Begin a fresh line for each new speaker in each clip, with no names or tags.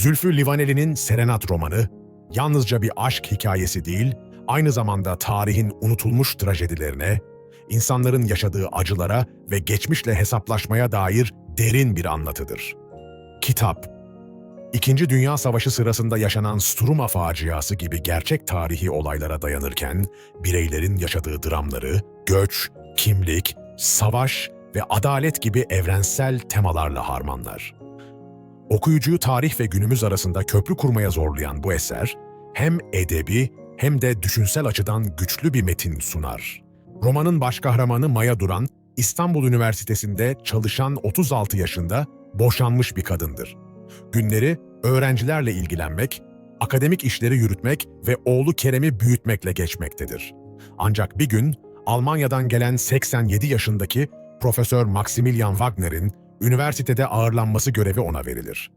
Zülfü Livaneli'nin Serenat romanı, yalnızca bir aşk hikayesi değil, aynı zamanda tarihin unutulmuş trajedilerine, insanların yaşadığı acılara ve geçmişle hesaplaşmaya dair derin bir anlatıdır. Kitap, İkinci Dünya Savaşı sırasında yaşanan Struma faciası gibi gerçek tarihi olaylara dayanırken, bireylerin yaşadığı dramları, göç, kimlik, savaş ve adalet gibi evrensel temalarla harmanlar. Okuyucuyu tarih ve günümüz arasında köprü kurmaya zorlayan bu eser, hem edebi hem de düşünsel açıdan güçlü bir metin sunar. Romanın baş kahramanı Maya Duran, İstanbul Üniversitesi'nde çalışan 36 yaşında boşanmış bir kadındır. Günleri öğrencilerle ilgilenmek, akademik işleri yürütmek ve oğlu Kerem'i büyütmekle geçmektedir. Ancak bir gün Almanya'dan gelen 87 yaşındaki Profesör Maximilian Wagner'in üniversitede ağırlanması görevi ona verilir.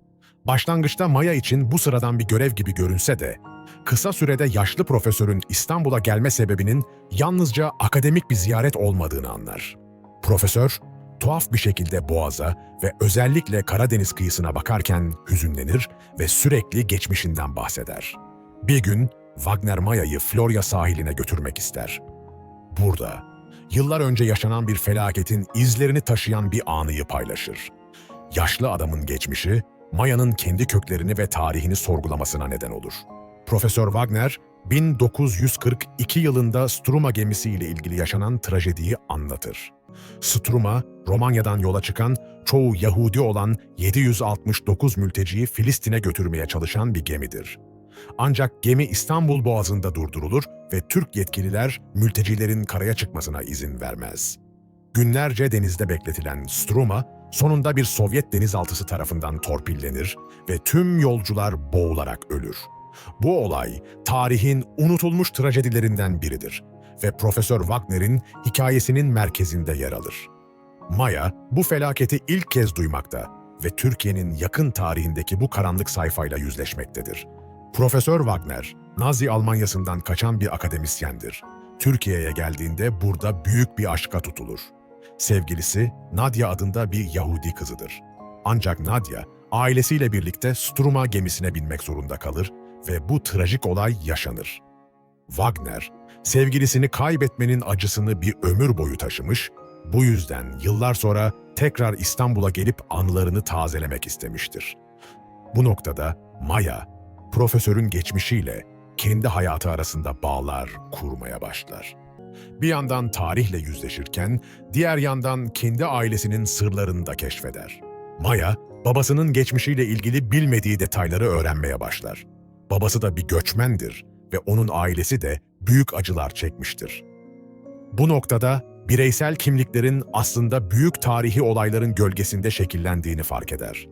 Başlangıçta Maya için bu sıradan bir görev gibi görünse de, kısa sürede yaşlı profesörün İstanbul'a gelme sebebinin yalnızca akademik bir ziyaret olmadığını anlar. Profesör, tuhaf bir şekilde Boğaz'a ve özellikle Karadeniz kıyısına bakarken hüzünlenir ve sürekli geçmişinden bahseder. Bir gün Wagner Maya'yı Florya sahiline götürmek ister. Burada, yıllar önce yaşanan bir felaketin izlerini taşıyan bir anıyı paylaşır. Yaşlı adamın geçmişi, Maya'nın kendi köklerini ve tarihini sorgulamasına neden olur. Profesör Wagner, 1942 yılında Struma gemisiyle ilgili yaşanan trajediyi anlatır. Struma, Romanya'dan yola çıkan, çoğu Yahudi olan 769 mülteciyi Filistin'e götürmeye çalışan bir gemidir. Ancak gemi İstanbul Boğazı'nda durdurulur ve Türk yetkililer mültecilerin karaya çıkmasına izin vermez. Günlerce denizde bekletilen Struma, sonunda bir Sovyet denizaltısı tarafından torpillenir ve tüm yolcular boğularak ölür. Bu olay, tarihin unutulmuş trajedilerinden biridir ve Profesör Wagner'in hikayesinin merkezinde yer alır. Maya, bu felaketi ilk kez duymakta ve Türkiye'nin yakın tarihindeki bu karanlık sayfayla yüzleşmektedir. Profesör Wagner, Nazi Almanyası'ndan kaçan bir akademisyendir. Türkiye'ye geldiğinde burada büyük bir aşka tutulur. Sevgilisi Nadia adında bir Yahudi kızıdır. Ancak Nadia, ailesiyle birlikte Struma gemisine binmek zorunda kalır ve bu trajik olay yaşanır. Wagner, sevgilisini kaybetmenin acısını bir ömür boyu taşımış, bu yüzden yıllar sonra tekrar İstanbul'a gelip anılarını tazelemek istemiştir. Bu noktada Maya, profesörün geçmişiyle kendi hayatı arasında bağlar kurmaya başlar. Bir yandan tarihle yüzleşirken, diğer yandan kendi ailesinin sırlarını da keşfeder. Maya, babasının geçmişiyle ilgili bilmediği detayları öğrenmeye başlar. Babası da bir göçmendir ve onun ailesi de büyük acılar çekmiştir. Bu noktada bireysel kimliklerin aslında büyük tarihi olayların gölgesinde şekillendiğini fark eder.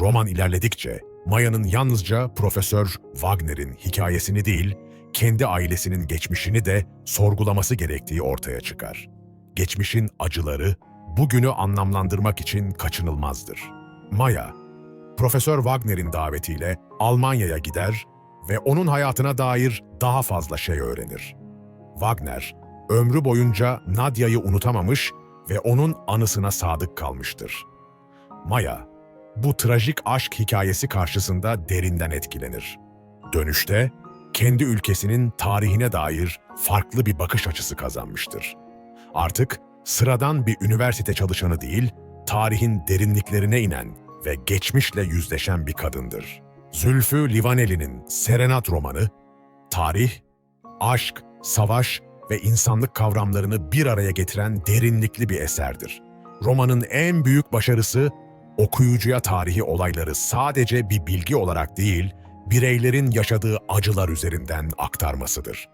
Roman ilerledikçe Maya'nın yalnızca Profesör Wagner'in hikayesini değil, kendi ailesinin geçmişini de sorgulaması gerektiği ortaya çıkar. Geçmişin acıları bugünü anlamlandırmak için kaçınılmazdır. Maya, Profesör Wagner'in davetiyle Almanya'ya gider ve onun hayatına dair daha fazla şey öğrenir. Wagner, ömrü boyunca Nadia'yı unutamamış ve onun anısına sadık kalmıştır. Maya, bu trajik aşk hikayesi karşısında derinden etkilenir. Dönüşte, kendi ülkesinin tarihine dair farklı bir bakış açısı kazanmıştır. Artık sıradan bir üniversite çalışanı değil, tarihin derinliklerine inen ve geçmişle yüzleşen bir kadındır. Zülfü Livaneli'nin Serenat romanı, tarih, aşk, savaş ve insanlık kavramlarını bir araya getiren derinlikli bir eserdir. Romanın en büyük başarısı, okuyucuya tarihi olayları sadece bir bilgi olarak değil, bireylerin yaşadığı acılar üzerinden aktarmasıdır.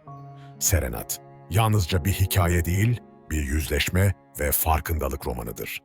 Serenat, yalnızca bir hikaye değil, bir yüzleşme ve farkındalık romanıdır.